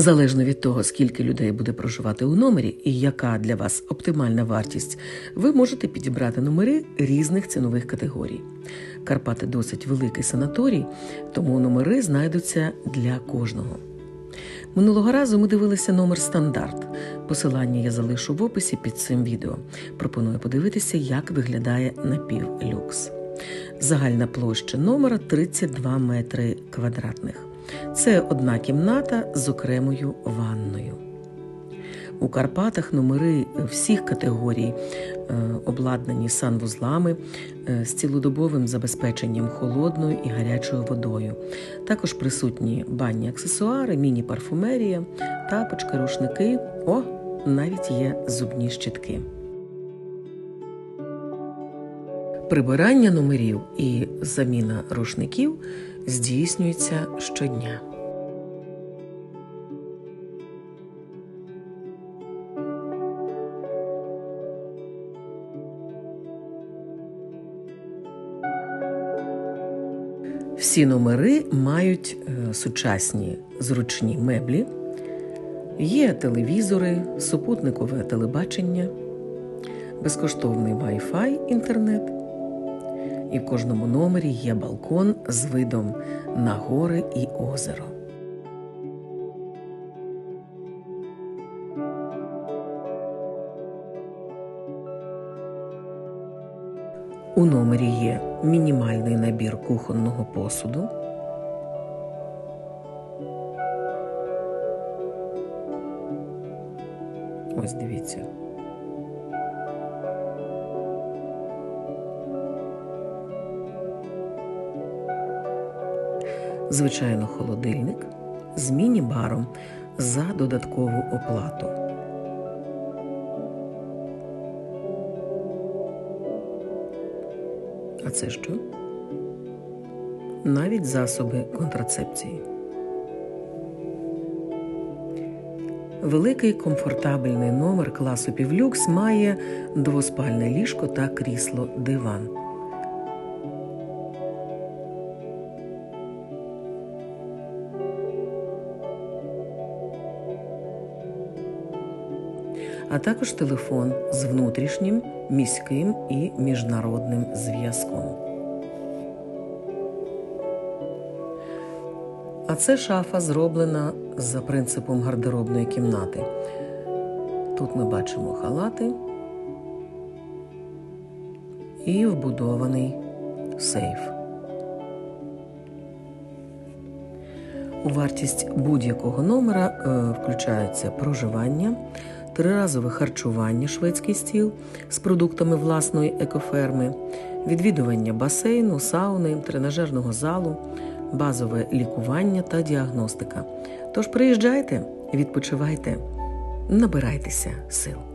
Залежно від того, скільки людей буде проживати у номері і яка для вас оптимальна вартість, ви можете підібрати номери різних цінових категорій. Карпати досить великий санаторій, тому номери знайдуться для кожного. Минулого разу ми дивилися номер стандарт. Посилання я залишу в описі під цим відео. Пропоную подивитися, як виглядає напівлюкс. Загальна площа номера 32 метри квадратних. Це одна кімната з окремою ванною. У Карпатах номери всіх категорій е, обладнані санвузлами е, з цілодобовим забезпеченням холодною і гарячою водою. Також присутні банні аксесуари, міні-парфумерія, тапочки, рушники. О, навіть є зубні щітки. Прибирання номерів і заміна рушників здійснюється щодня. Всі номери мають е, сучасні зручні меблі, є телевізори, супутникове телебачення, безкоштовний Wi-Fi інтернет. І в кожному номері є балкон з видом на гори і озеро. У номері є мінімальний набір кухонного посуду. Ось дивіться. Звичайно, холодильник з міні-баром за додаткову оплату. А це що? Навіть засоби контрацепції. Великий комфортабельний номер класу півлюкс має двоспальне ліжко та крісло диван. А також телефон з внутрішнім, міським і міжнародним зв'язком. А це шафа зроблена за принципом гардеробної кімнати. Тут ми бачимо халати і вбудований сейф. У вартість будь-якого номера е, включаються проживання, триразове харчування, шведський стіл з продуктами власної екоферми, відвідування басейну, сауни, тренажерного залу, базове лікування та діагностика. Тож приїжджайте, відпочивайте, набирайтеся сил.